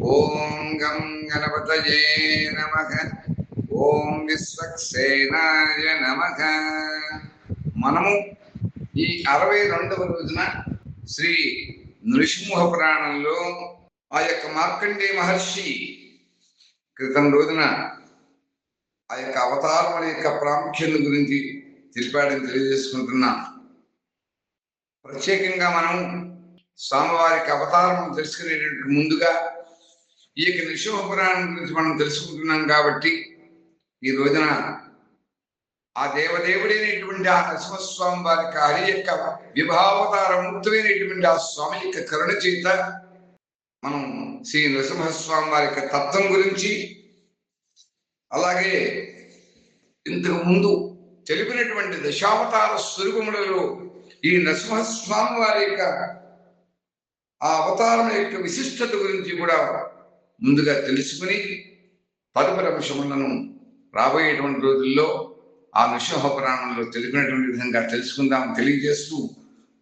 ఓం గం గణపతయే నమ. ఓం విశ్వక్సేనాయ నమ. మనము ఈ అరవై రెండవ రోజున శ్రీ నృసింహ పురాణంలో ఆ యొక్క మార్కండే మహర్షి క్రితం రోజున ఆ యొక్క అవతారముల యొక్క ప్రాముఖ్యత గురించి తెలిపాడని తెలియజేసుకుంటున్నాం. ప్రత్యేకంగా మనం స్వామివారికి అవతారం తెలుసుకునేటువంటి ముందుగా ఈ యొక్క నృసింహ పురాణం గురించి మనం తెలుసుకుంటున్నాం కాబట్టి ఈ రోజున ఆ దేవదేవుడైనటువంటి ఆ నరసింహస్వామి వారి హరి యొక్క విభావతార ముక్తమైనటువంటి ఆ స్వామి యొక్క కరుణ చేత మనం శ్రీ నరసింహస్వామి వారి యొక్క తత్వం గురించి అలాగే ఇంతకు ముందు తెలిపినటువంటి దశావతార స్వరూపములలో ఈ నరసింహస్వామి వారి యొక్క ఆ అవతారం యొక్క విశిష్టత గురించి కూడా ముందుగా తెలుసుకుని పదుపర అంశములను రాబోయేటువంటి రోజుల్లో ఆ నృసింహపురాణంలో తెలిపినటువంటి విధంగా తెలుసుకుందాం తెలియజేస్తూ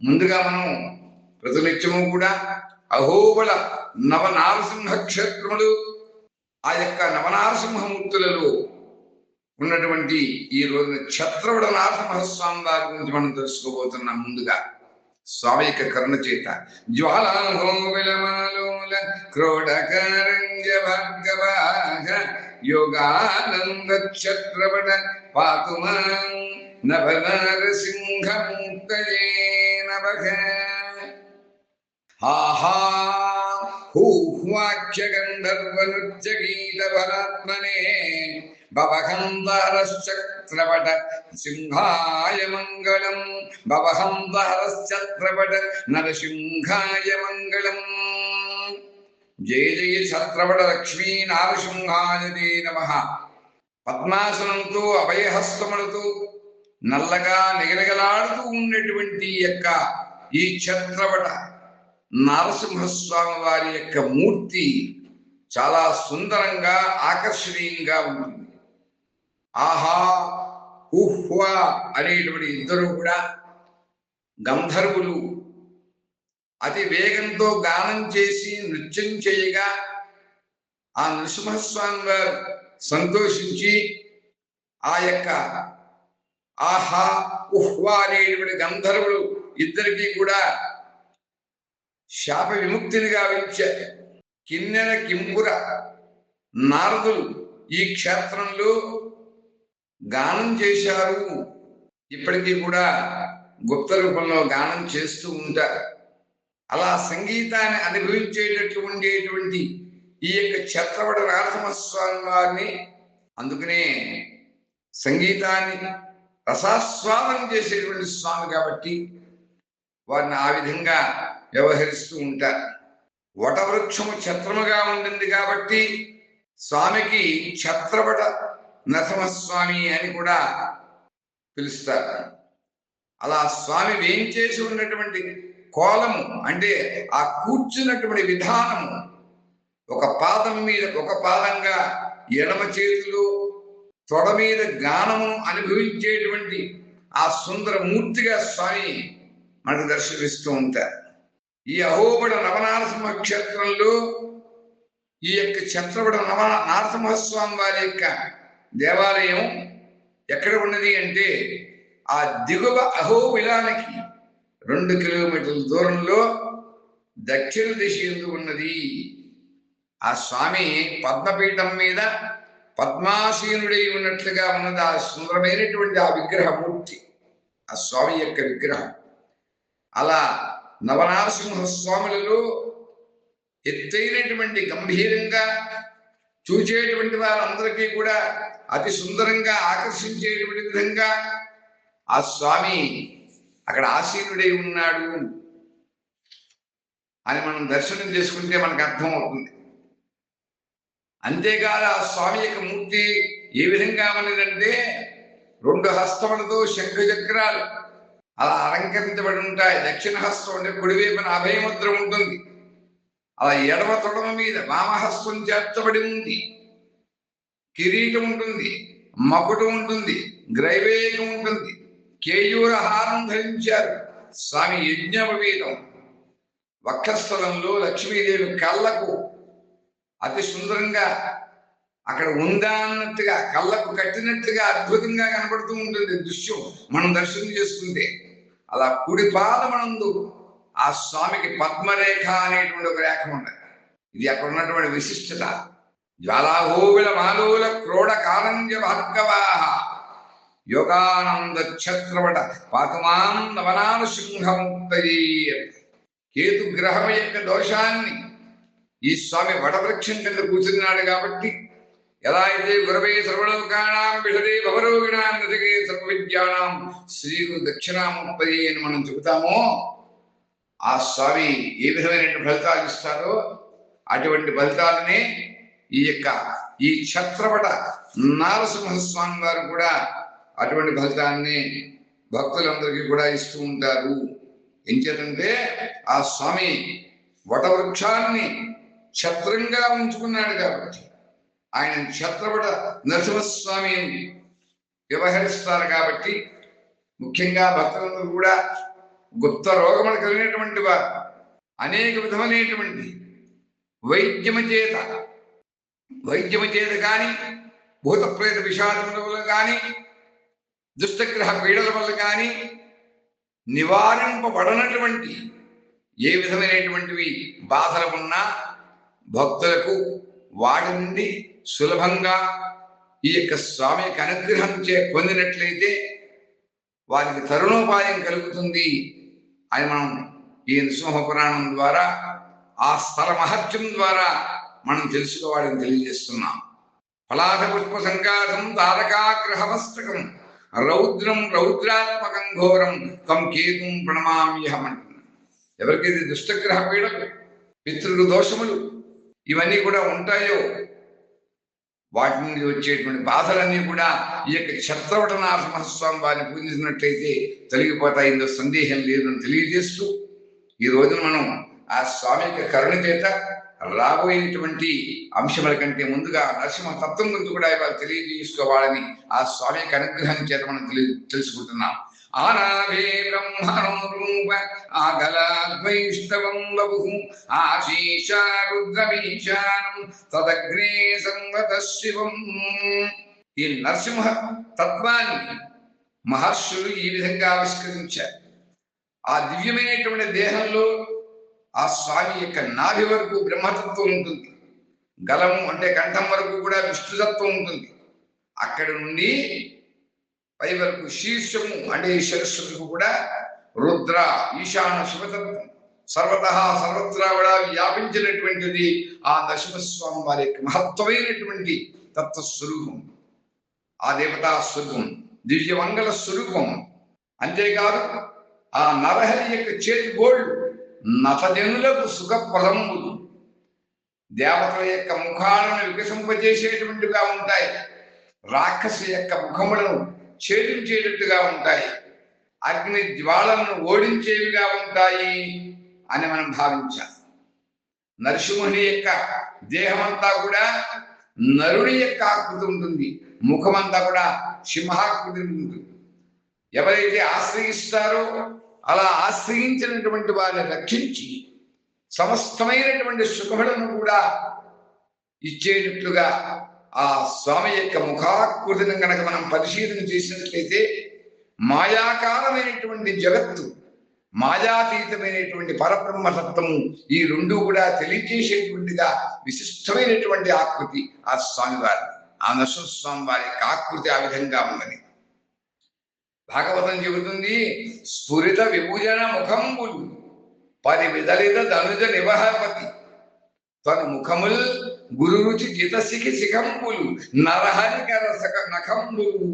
ముందుగా మనం ప్రతినిత్యము కూడా అహోబల నవనారసింహ క్షేత్రములు ఆ యొక్క నవనారసింహమూర్తులలో ఉన్నటువంటి ఈ రోజున ఛత్రవడ నరసింహస్వామి వారి గురించి మనం తెలుసుకోబోతున్నాం ముందుగా. స్వామి యొక్క కరుణ చేత జ్వాలాహోవిలమాలోల క్రోడకరంజ భార్గవాహ యోగానంద ఛత్రవట పాతుమా నభనరసింహముక్తయే నభః ఆహా హూహ్వాఖ్యగంధర్వనృత్యగీతపరాత్మనే భవహందరశ్చక్రవట సింహాయ మంగళం భవహందరశ్చక్రవట నరసింహాయ మంగళం జయ జయ ఛత్రపట లక్ష్మీ నారసింహాయ తే నమ పద్మాసనంతో అభయహస్తములతో నల్లగా నిగలగలాడుతూ ఉన్నటువంటి యొక్క ఈ ఛత్రపట నరసింహస్వామి వారి యొక్క మూర్తి చాలా సుందరంగా ఆకర్షణీయంగా ఉంటుంది. ఆహా ఉహ్వా అనేటువంటి ఇద్దరు కూడా గంధర్వులు. అతి వేగంతో గానం చేసి నృత్యం చేయగా ఆ నృసింహస్వామి వారు సంతోషించి ఆ యొక్క ఆహా ఉహ్వా అనేటువంటి గంధర్వులు ఇద్దరికి కూడా శాప విముక్తిని గావించారు కిన్నెర కింపుర నారదులు ఈ క్షేత్రంలో గానం చేశారు. ఇప్పటికీ కూడా గుప్త రూపంలో గానం చేస్తూ ఉంటారు. అలా సంగీతాన్ని అనుభవించేటట్లు ఉండేటువంటి ఈ యొక్క ఛత్రవడ నరసింహస్వామి వారిని అందుకనే సంగీతాన్ని రసాస్వాదం చేసేటువంటి స్వామి కాబట్టి వారిని ఆ విధంగా వ్యవహరిస్తూ ఉంటారు. వటవృక్షము ఛత్రముగా ఉండింది కాబట్టి స్వామికి ఛత్రవట నరసింహస్వామి అని కూడా పిలుస్తారు. అలా స్వామి వేయించేసి ఉన్నటువంటి కోలము అంటే ఆ కూర్చున్నటువంటి విధానము ఒక పాదం మీద ఒక పాదంగా ఎడమ చేతిలో తొడ మీద గానమును అనుభవించేటువంటి ఆ సుందర మూర్తిగా స్వామి మనకు దర్శనమిస్తూ ఉంటారు. ఈ అహోబడ నవనారసింహ క్షేత్రంలో ఈ యొక్క చంద్రబడ నవ నారసింహస్వామి వారి యొక్క దేవాలయం ఎక్కడ ఉన్నది అంటే ఆ దిగువ అహోబిలానికి రెండు కిలోమీటర్ల దూరంలో దక్షిణ దిశ ఎందు ఉన్నది. ఆ స్వామి పద్మపీఠం మీద పద్మాసీనుడై ఉన్నట్లుగా ఉన్నది ఆ సుందరమైనటువంటి ఆ విగ్రహమూర్తి ఆ స్వామి యొక్క విగ్రహం. అలా నవనారసింహ స్వాములలో ఎత్తైనటువంటి గంభీరంగా చూచేటువంటి వారందరికీ కూడా అతి సుందరంగా ఆకర్షించేటువంటి విధంగా ఆ స్వామి అక్కడ ఆసీనుడై ఉన్నాడు అని మనం దర్శనం చేసుకుంటే మనకు అర్థమవుతుంది. అంతేకాదు ఆ స్వామి యొక్క మూర్తి ఏ విధంగా ఉన్నదంటే రెండు హస్తములతో శంఖ చక్రాలు అలా అలంకరించబడి ఉంటాయి. దక్షిణహస్తం అంటే కుడివైపున అభయముద్ర ఉంటుంది. అలా ఎడమ తొడమ మీద వామహస్తం చేర్చబడి ఉంది. కిరీటం ఉంటుంది. మకుటం ఉంటుంది. గ్రైవేగం ఉంటుంది. కేయూర హారం ధరించారు. స్వామి యజ్ఞోపవీతం వక్షస్థలంలో లక్ష్మీదేవి కళ్ళకు అతి సుందరంగా అక్కడ ఉందా అన్నట్టుగా కళ్ళకు కట్టినట్టుగా అద్భుతంగా కనబడుతూ ఉంటుంది దృశ్యం. మనం దర్శనం చేసుకుంటే అలా కుడి పాదమునందు ఆ స్వామికి పద్మరేఖ అనేటువంటి ఒక రేఖ ఉన్నది ఇది అక్కడ ఉన్నటువంటి విశిష్టత. జ్వాలాహోవిల మాలోల క్రోడ కారంజ భార్గవాహ. యోగానంద ఛత్రవట పాతమాం నవనాను సింహముక్తయే కేతు గ్రహం యొక్క దోషాన్ని ఈ స్వామి వటవృక్షం కింద కూర్చున్నాడు కాబట్టి ఎలా అయితే గురవే సర్వలోకానాం విషదే భవరోగిణాం నదిగే సర్వ విద్యానాం శ్రీ గురు అని మనం చెబుతామో. ఆ స్వామి ఏ విధమైన ఫలితాలు ఇస్తారో అటువంటి ఫలితాలని ఈ యొక్క ఈ ఛత్రపట నారసింహస్వామి వారు కూడా అటువంటి ఫలితాన్ని భక్తులందరికీ కూడా ఇస్తూ ఉంటారు. ఏం చేతంటే ఆ స్వామి వటవృక్షాన్ని ఛత్రంగా ఉంచుకున్నాడు కాబట్టి ఆయన ఛత్రపట నరసింహస్వామి వ్యవహరిస్తారు కాబట్టి ముఖ్యంగా భక్తులను కూడా గుప్త రోగములు కలిగినటువంటి వారు అనేక విధమైనటువంటి వైద్యము చేత వైద్యము చేత కానీ భూతప్రేత విషాదముల వల్ల కానీ దుష్టగ్రహ పీడల వల్ల కానీ నివారింపబడనటువంటి ఏ విధమైనటువంటివి బాధలు ఉన్నా భక్తులకు వాడి నుండి సులభంగా ఈ యొక్క స్వామి యొక్క అనుగ్రహం చే పొందినట్లయితే వారికి తరుణోపాయం కలుగుతుంది అని మనం ఈ నృసింహ పురాణం ద్వారా ఆ స్థల మహత్యం ద్వారా మనం తెలుసుకోవాలని తెలియజేస్తున్నాం. ఫలాధ పుష్ప సంకాసం తారకాగ్రహమస్తకం రౌద్రం రౌద్రాత్మకం ఘోరం కం కేతుం ప్రణమామ్యహం అంటున్నాం ఎవరికైతే దుష్టగ్రహ పీడలు పితృలు దోషములు ఇవన్నీ కూడా ఉంటాయో? వాటి నుండి వచ్చేటువంటి బాధలన్నీ కూడా ఈ యొక్క ఛత్రవట నరసింహస్వామి వారిని పూజించినట్లయితే తొలగిపోతాయి. ఇందులో సందేహం లేదు అని తెలియజేస్తూ ఈ రోజున మనం ఆ స్వామి యొక్క కరుణ చేత రాబోయేటువంటి అంశముల కంటే ముందుగా నరసింహ తత్వం గురించి కూడా ఇవాళ తెలియజేసుకోవాలని ఆ స్వామి యొక్క అనుగ్రహం చేత మనం తెలియ తెలుసుకుంటున్నాం. ఆనాభే బ్రహ్మణోరూప ఆగలాద్వైష్ణవం లఘు ఆశీష రుద్రమీశానం తదగ్నే సంవత శివం. ఈ నరసింహ తత్వాన్ని మహర్షులు ఈ విధంగా ఆవిష్కరించారు. ఆ దివ్యమైనటువంటి దేహంలో ఆ స్వామి యొక్క నాభి వరకు బ్రహ్మతత్వం ఉంటుంది. గలము అంటే కంఠం వరకు కూడా విష్ణుతత్వం ఉంటుంది. అక్కడి నుండి పై వరకు శీర్షము అంటే శిరస్సుకు కూడా రుద్ర ఈశాన శివతత్వం. సర్వత సర్వత్రా కూడా వ్యాపించినటువంటిది ఆ దశమస్వామి వారి యొక్క మహత్వమైనటువంటి తత్వస్వరూపం. ఆ దేవతా స్వరూపం దివ్యమంగళ స్వరూపం. అంతేకాదు ఆ నరహరి యొక్క చేతి గోళ్ళు నతజనులకు సుఖప్రదములు. దేవతల యొక్క ముఖాలను వికసింపజేసేటువంటిగా ఉంటాయి. రాక్షసు యొక్క ముఖములను ఛేదించేటట్టుగా ఉంటాయి. అగ్ని జ్వాలను ఓడించేవిగా ఉంటాయి అని మనం భావించాం. నరసింహుని యొక్క దేహమంతా కూడా నరుని యొక్క ఆకృతి ఉంటుంది. ముఖమంతా కూడా సింహాకృతి ఉంటుంది. ఎవరైతే ఆశ్రయిస్తారో అలా ఆశ్రయించినటువంటి వారిని రక్షించి సమస్తమైనటువంటి సుఖములను కూడా ఇచ్చేటట్లుగా ఆ స్వామి యొక్క ముఖాకృతిని కనుక మనం పరిశీలన చేసినట్లయితే మాయాకారమైనటువంటి జగత్తు మాయాతీతమైనటువంటి పరబ్రహ్మతత్వము ఈ రెండు కూడా తెలియజేసేటువంటిగా విశిష్టమైనటువంటి ఆకృతి ఆ స్వామి వారి ఆ నరసింహస్వామి వారి యొక్క ఆకృతి ఆ విధంగా ఉన్నది. భాగవతం చెబుతుంది స్ఫురిత విభూజన ముఖంబులు పరి విదలిత ధనుజ నివహపతి తన ముఖముల్ గురు రుచి జితసికి శిఖంబులు నరహరికర సక నఖంబులు.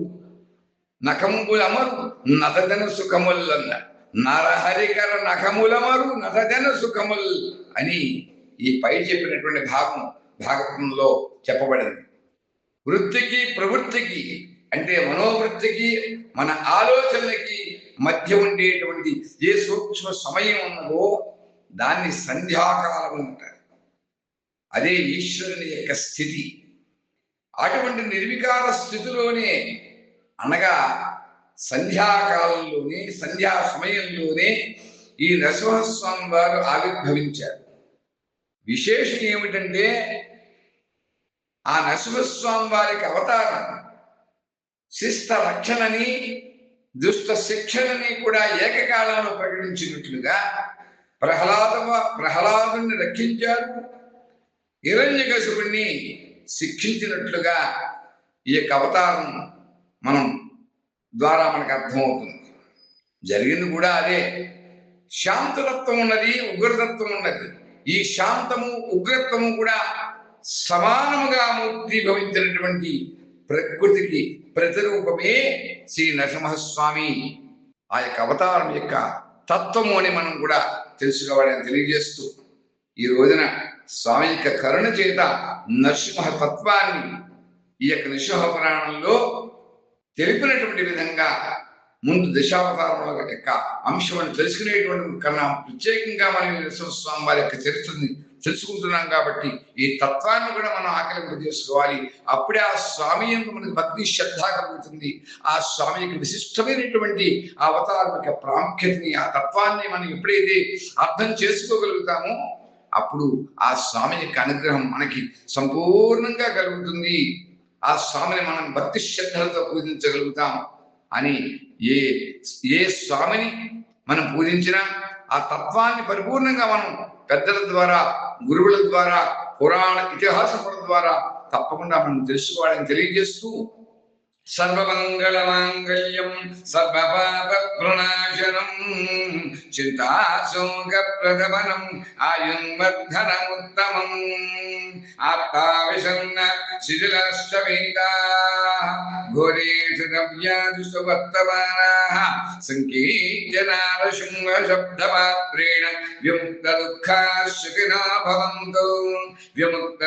నఖంబులమరు నతజన సుఖముల్ అన్న నరహరికర నఖములమరు నతజన సుఖముల్ అని ఈ పై చెప్పినటువంటి భాగం భాగవతంలో చెప్పబడింది. వృత్తికి ప్రవృత్తికి అంటే మనోవృత్తికి మన ఆలోచనలకి మధ్య ఉండేటువంటి ఏ సూక్ష్మ సమయం ఉన్నదో దాన్ని సంధ్యాకాలం అంటారు. అదే ఈశ్వరుని యొక్క స్థితి. అటువంటి నిర్వికార స్థితిలోనే అనగా సంధ్యాకాలంలోనే సంధ్యా సమయంలోనే ఈ నరసింహస్వామి వారు ఆవిర్భవించారు. విశేషం ఏమిటంటే ఆ నరసింహస్వామి వారికి అవతారం శిస్త రక్షణని దుష్ట శిక్షణని కూడా ఏకకాలంలో ప్రకటించినట్లుగా ప్రహ్లాద ప్రహ్లాదుని రక్షించారు. హిరణ్యకశుడిని శిక్షించినట్లుగా ఈ యొక్క అవతారం మనం ద్వారా మనకు అర్థమవుతుంది. జరిగింది కూడా అదే. శాంతతత్వం ఉన్నది ఉగ్రతత్వం ఉన్నది. ఈ శాంతము ఉగ్రత్వము కూడా సమానముగా మూర్తిభవించినటువంటి ప్రకృతికి ప్రతిరూపమే శ్రీ నరసింహస్వామి. ఆ యొక్క అవతారం యొక్క తత్వము అని మనం కూడా తెలుసుకోవాలని తెలియజేస్తూ ఈ రోజున స్వామి యొక్క కరుణ చేత నరసింహ తత్వాన్ని ఈ యొక్క నృసింహ పురాణంలో తెలిపినటువంటి విధంగా ముందు దశావతారం యొక్క అంశం తెలుసుకునేటువంటి కన్నా ప్రత్యేకంగా మనం నరసింహ నరసింహస్వామి వారి యొక్క చరిత్రని తెలుసుకుంటున్నాం కాబట్టి ఈ తత్వాన్ని కూడా మనం ఆకలింపు చేసుకోవాలి. అప్పుడే ఆ స్వామి యొక్క మనకి భక్తి శ్రద్ధ కలుగుతుంది. ఆ స్వామి యొక్క విశిష్టమైనటువంటి ఆ అవతారం యొక్క ప్రాముఖ్యతని ఆ తత్వాన్ని మనం ఎప్పుడైతే అర్థం చేసుకోగలుగుతామో అప్పుడు ఆ స్వామి యొక్క అనుగ్రహం మనకి సంపూర్ణంగా కలుగుతుంది. ఆ స్వామిని మనం భక్తి శ్రద్ధలతో పూజించగలుగుతాం అని ఏ ఏ స్వామిని మనం పూజించినా ఆ తత్వాన్ని పరిపూర్ణంగా మనం పెద్దల ద్వారా గురువుల ద్వారా పురాణ ఇతిహాసముల ద్వారా తప్పకుండా మనం తెలుసుకోవాలని తెలియజేస్తూ సర్వమంగళమాంగళ్యం సర్వపాప ప్రణాశనం చింతాశోక ప్రదమనం ఆయుర్వర్ధనముత్తమం ఆప్తావిషన్న శిథిలష్టవేదా ఘోరేషు నవ్యాదిషు వర్తమానాః సంకీర్తనాల శృంగ శబ్దపాత్రేణ విముక్త దుఃఖాశుకినా భవంతు విముక్త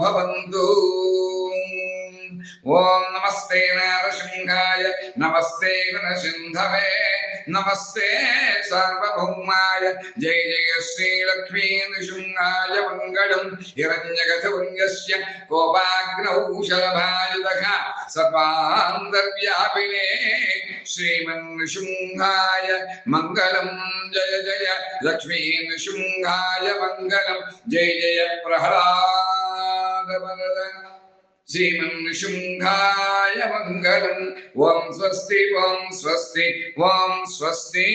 भवन्तु ഓം നമസ്തേ നാരസിംഹായ നമസ്തേ ഗുണസിന്ധവേ നമസ്തേ സർവഭൗമായ ജയ ജയ ശ്രീലക്ഷ്മീ നൃസിംഹായ മംഗളം. ഹിരണ്യകഥപുണ്യസ്യ കോപാഗ്നൗഷലഭാരതഃ സർവാന്തർവ്യാപിനേ. ശ്രീമൻ നൃസിംഹായ മംഗളം ജയ ജയ ലക്ഷ്മീ നൃസിംഹായ മംഗളം. ജയ ജയ പ്രഹ്ലാദ నృసింహాయ మంగళం జయ జయ ప్రహ్లాద వరద శ్రీమన్నృసింహాయ మంగళం